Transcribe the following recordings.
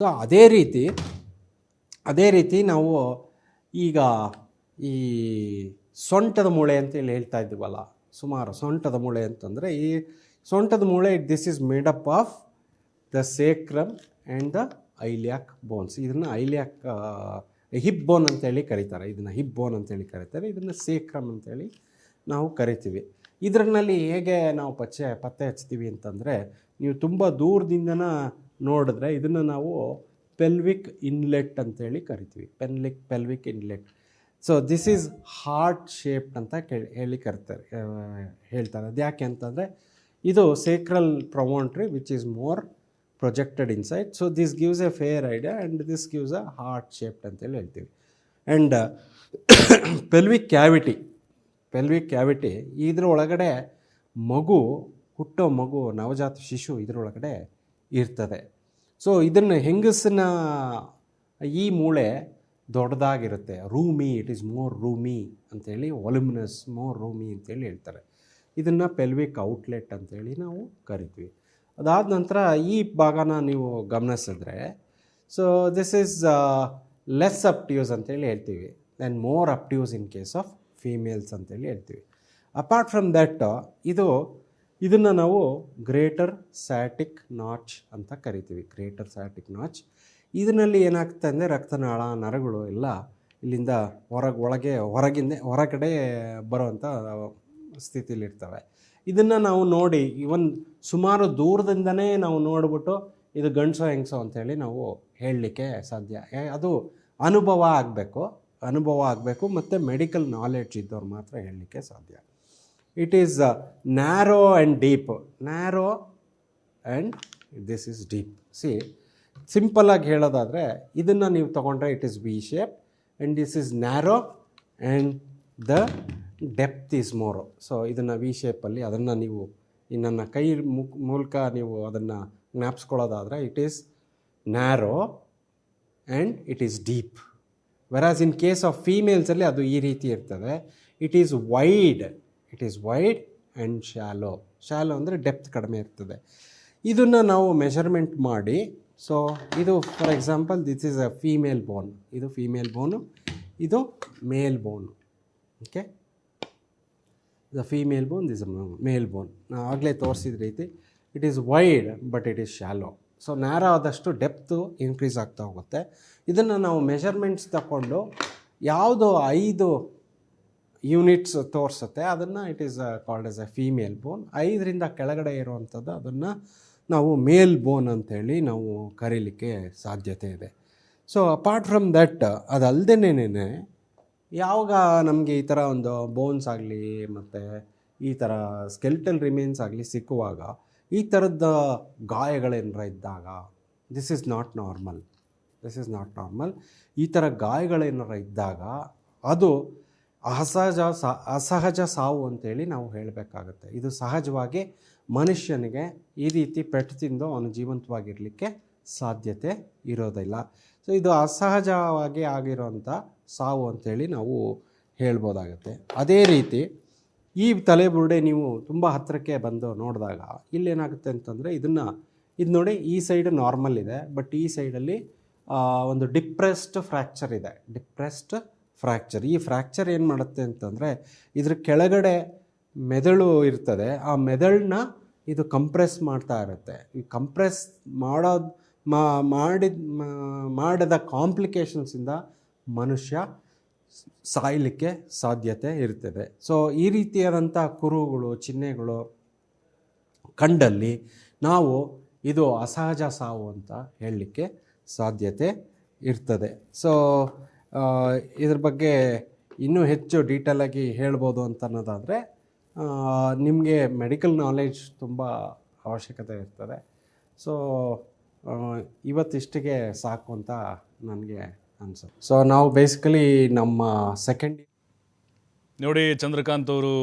So ಅದೇ ರೀತಿ ಅದೇ ರೀತಿ ನಾವು ಈಗ ಈ ಸೊಂಟದ ಮೂಳೆ ಅಂತೇಳಿ ಹೇಳ್ತಾ ಇದ್ದೀವಲ್ಲ, ಸುಮಾರು ಸೊಂಟದ ಮೂಳೆ ಅಂತಂದರೆ ಈ ಸೊಂಟದ ಮೂಳೆ this is made up of the sacrum and the iliac bones ಇದನ್ನು ಐಲ್ಯಾಕ್ ಹಿಪ್ ಬೋನ್ ಅಂತೇಳಿ ಕರೀತಾರೆ. ಇದನ್ನು ಹಿಪ್ ಬೋನ್ ಅಂತೇಳಿ ಕರೀತಾರೆ. ಇದನ್ನು ಸೇಕ್ರಮ್ ಅಂತೇಳಿ ನಾವು ಕರಿತೀವಿ. ಇದರಲ್ಲಿ ಹೇಗೆ ನಾವು ಪಚ್ಚೆ, ಪತ್ತೆ ಹಚ್ತೀವಿ ಅಂತಂದರೆ, ನೀವು ತುಂಬ ದೂರದಿಂದನ ನೋಡಿದ್ರೆ ಇದನ್ನು ನಾವು ಪೆಲ್ವಿಕ್ ಇನ್ಲೆಟ್ ಅಂತೇಳಿ ಕರಿತೀವಿ. Pelvic pelvic inlet so this is heart shaped ಅಂತ ಹೇಳಿ ಕರಿತಾರೆ ಹೇಳ್ತಾರೆ. ಅದು ಯಾಕೆ ಅಂತಂದರೆ, ಇದು sacral promontory which is more projected inside so this gives a fair idea and this gives a heart shaped ಅಂತೇಳಿ ಹೇಳ್ತೀವಿ. And pelvic cavity pelvic cavity ಇದ್ರ ಒಳಗಡೆ ಮಗು, ಹುಟ್ಟೋ ಮಗು, ನವಜಾತ ಶಿಶು ಇದರೊಳಗಡೆ ಇರ್ತದೆ. ಸೊ ಇದನ್ನು ಹೆಂಗಸಿನ ಈ ಮೂಳೆ ದೊಡ್ಡದಾಗಿರುತ್ತೆ. Roomy it is more roomy ಅಂಥೇಳಿ ಒಲ್ಯುಮಿನಸ್ ಮೋರ್ ರೂಮಿ ಅಂತೇಳಿ ಹೇಳ್ತಾರೆ. ಇದನ್ನು ಪೆಲ್ವಿಕ್ ಔಟ್ಲೆಟ್ ಅಂತೇಳಿ ನಾವು ಕರಿತೀವಿ. ಅದಾದ ನಂತರ ಈ ಭಾಗನ ನೀವು ಗಮನಿಸಿದ್ರೆ so this is less obtuse ಅಂತೇಳಿ ಹೇಳ್ತೀವಿ then more obtuse in case of females ಅಂತೇಳಿ ಹೇಳ್ತೀವಿ. ಅಪಾರ್ಟ್ ಫ್ರಮ್ ದಟ್ ಇದು ಇದನ್ನು ನಾವು ಗ್ರೇಟರ್ ಸ್ಯಾಟಿಕ್ ನಾಚ್ ಅಂತ ಕರಿತೀವಿ. Greater sciatic notch. ಇದರಲ್ಲಿ ಏನಾಗ್ತದೆ ಅಂದರೆ ರಕ್ತನಾಳ, ನರಗಳು ಎಲ್ಲ ಇಲ್ಲಿಂದ ಹೊರಗೆ, ಒಳಗೆ, ಹೊರಗಿಂದ, ಹೊರಗಡೆ ಬರುವಂಥ ಸ್ಥಿತಿಲಿರ್ತವೆ ಇದನ್ನು ನಾವು ನೋಡಿ ಇವನ್ ಸುಮಾರು ದೂರದಿಂದನೇ ನಾವು ನೋಡಿಬಿಟ್ಟು ಇದು ಗಂಡಸೋ, ಹೆಂಗಸೋ ಅಂಥೇಳಿ ನಾವು ಹೇಳಲಿಕ್ಕೆ ಸಾಧ್ಯ. ಅದು ಅನುಭವ ಆಗಬೇಕು. ಅನುಭವ ಆಗಬೇಕು, ಮತ್ತು ಮೆಡಿಕಲ್ ನಾಲೆಡ್ಜ್ ಇದ್ದವ್ರು ಮಾತ್ರ ಹೇಳಲಿಕ್ಕೆ ಸಾಧ್ಯ. It is narrow and deep narrow and this is deep C ಸಿಂಪಲಾಗಿ ಹೇಳೋದಾದರೆ, ಇದನ್ನು ನೀವು ತೊಗೊಂಡ್ರೆ it is V shape and this is narrow and the depth is more so ಇದನ್ನು ವಿ ಶೇಪಲ್ಲಿ ಅದನ್ನು ನೀವು ನನ್ನ ಕೈ ಮೂಲಕ ನೀವು ಅದನ್ನು ಜ್ಞಾಪಿಸ್ಕೊಳ್ಳೋದಾದರೆ it is narrow and it is deep whereas in case of ಫೀಮೇಲ್ಸಲ್ಲಿ ಅದು ಈ ರೀತಿ ಇರ್ತದೆ. It is wide it is wide and shallow shallow ಅಂದರೆ ಡೆಪ್ತ್ ಕಡಿಮೆ ಇರ್ತದೆ. ಇದನ್ನು ನಾವು ಮೆಷರ್ಮೆಂಟ್ ಮಾಡಿ ಸೊ ಇದು for example this is a female bone ಇದು ಫೀಮೇಲ್ ಬೋನು ಇದು male bone okay the female bone this male bone ನಾವು ಆಗಲೇ ತೋರಿಸಿದ ರೀತಿ it is wide but it is shallow so narrow ಆದಷ್ಟು ಡೆಪ್ತು ಇನ್ಕ್ರೀಸ್ ಆಗ್ತಾ ಹೋಗುತ್ತೆ. ಇದನ್ನು ನಾವು ಮೆಷರ್ಮೆಂಟ್ಸ್ ತಗೊಂಡು ಯಾವುದು ಐದು ಯೂನಿಟ್ಸ್ ತೋರಿಸುತ್ತೆ. ಅದನ್ನು it is called as a female bone ಐದರಿಂದ ಕೆಳಗಡೆ ಇರುವಂಥದ್ದು ಅದನ್ನು ನಾವು ಮೇಲ್ ಬೋನ್ ಅಂತೇಳಿ ನಾವು ಕರೀಲಿಕ್ಕೆ ಸಾಧ್ಯತೆ ಇದೆ. ಸೊ ಅಪಾರ್ಟ್ ಫ್ರಮ್ ದಟ್ ಅದಲ್ದೇನೇನೆ, ಯಾವಾಗ ನಮಗೆ ಈ ಥರ ಒಂದು ಬೋನ್ಸ್ ಆಗಲಿ ಮತ್ತು ಈ ಥರ ಸ್ಕೆಲ್ಟಲ್ ರಿಮೇನ್ಸ್ ಆಗಲಿ ಸಿಕ್ಕುವಾಗ, ಈ ಥರದ ಗಾಯಗಳೇನಾರ ಇದ್ದಾಗ this is not normal this is not normal ಈ ಥರ ಗಾಯಗಳೇನಾರ ಇದ್ದಾಗ, ಅದು ಅಸಹಜ ಸಾ, ಅಸಹಜ ಸಾವು ಅಂತೇಳಿ ನಾವು ಹೇಳಬೇಕಾಗತ್ತೆ. ಇದು ಸಹಜವಾಗಿ ಮನುಷ್ಯನಿಗೆ ಈ ರೀತಿ ಪೆಟ್ಟು ತಿಂದು ಅವನು ಜೀವಂತವಾಗಿರಲಿಕ್ಕೆ ಸಾಧ್ಯತೆ ಇರೋದಿಲ್ಲ. ಸೊ ಇದು ಅಸಹಜವಾಗಿ ಆಗಿರೋಂಥ ಸಾವು ಅಂತೇಳಿ ನಾವು ಹೇಳ್ಬೋದಾಗತ್ತೆ. ಅದೇ ರೀತಿ ಈ ತಲೆಬುರುಡೆ ನೀವು ತುಂಬ ಹತ್ತಿರಕ್ಕೆ ಬಂದು ನೋಡಿದಾಗ ಇಲ್ಲೇನಾಗುತ್ತೆ ಅಂತಂದರೆ ಇದನ್ನು, ಇದು ನೋಡಿ ಈ ಸೈಡ್ ನಾರ್ಮಲ್ ಇದೆ, ಬಟ್ ಈ ಸೈಡಲ್ಲಿ ಒಂದು ಡಿಪ್ರೆಸ್ಡ್ ಫ್ರ್ಯಾಕ್ಚರ್ ಇದೆ. Depressed fracture. ಈ ಫ್ರ್ಯಾಕ್ಚರ್ ಏನು ಮಾಡುತ್ತೆ ಅಂತಂದರೆ, ಇದ್ರ ಕೆಳಗಡೆ ಮೆದಳು ಇರ್ತದೆ. ಆ ಮೆದಳನ್ನ ಇದು ಕಂಪ್ರೆಸ್ ಮಾಡ್ತಾ ಇರುತ್ತೆ. ಈ ಕಂಪ್ರೆಸ್ ಮಾಡೋದು ಮಾಡಿದ ಮಾಡಿದ ಕಾಂಪ್ಲಿಕೇಶನ್ಸಿಂದ ಮನುಷ್ಯ ಸಾಯಲಿಕ್ಕೆ ಸಾಧ್ಯತೆ ಇರ್ತದೆ. ಸೊ, ಈ ರೀತಿಯಾದಂಥ ಕುರುಗಳು ಚಿಹ್ನೆಗಳು ಕಂಡಲ್ಲಿ ನಾವು ಇದು ಅಸಹಜ ಸಾವು ಅಂತ ಹೇಳಲಿಕ್ಕೆ ಸಾಧ್ಯತೆ ಇರ್ತದೆ. ಸೊ ಇದ್ರ ಬಗ್ಗೆ ಇನ್ನೂ ಹೆಚ್ಚು ಡೀಟೇಲಾಗಿ ಹೇಳ್ಬೋದು ಅಂತ ಅನ್ನೋದಾದರೆ ನಿಮಗೆ ಮೆಡಿಕಲ್ ನಾಲೆಜ್ ತುಂಬ ಅವಶ್ಯಕತೆ ಇರ್ತದೆ. ಸೊ ಇವತ್ತಿಷ್ಟಿಗೆ ಸಾಕು ಅಂತ ನನಗೆ ಅನ್ಸುತ್ತೆ. ಸೊ ನಾವು ಬೇಸಿಕಲಿ ನಮ್ಮ ಸೆಕೆಂಡ್ ನೋಡಿ, ಚಂದ್ರಕಾಂತ್ ಅವರು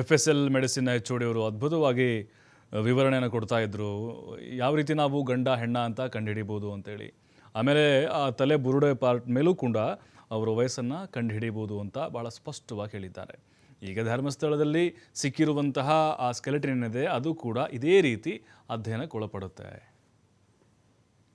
F S L medicine H ಅವರು ಅದ್ಭುತವಾಗಿ ವಿವರಣೆಯನ್ನು ಕೊಡ್ತಾ ಇದ್ರು. ಯಾವ ರೀತಿ ನಾವು ಗಂಡ ಹೆಣ್ಣ ಅಂತ ಕಂಡುಹಿಡಿಬೋದು ಅಂತೇಳಿ. ಆಮೇಲೆ ಆ ತಲೆ ಬುರುಡೆ ಪಾರ್ಟ್ ಮೇಲೂ ಕೂಡ ಅವರ ವಯಸ್ಸನ್ನು ಕಂಡುಹಿಡಿಯಬಹುದು ಅಂತ ಭಾಳ ಸ್ಪಷ್ಟವಾಗಿ ಹೇಳಿದ್ದಾರೆ. ಈಗ ಧರ್ಮಸ್ಥಳದಲ್ಲಿ ಸಿಕ್ಕಿರುವಂತಹ ಆ ಸ್ಕೆಲೆಟನ್ ಏನಿದೆ, ಅದು ಕೂಡ ಇದೇ ರೀತಿ ಅಧ್ಯಯನಕ್ಕೊಳಪಡುತ್ತೆ.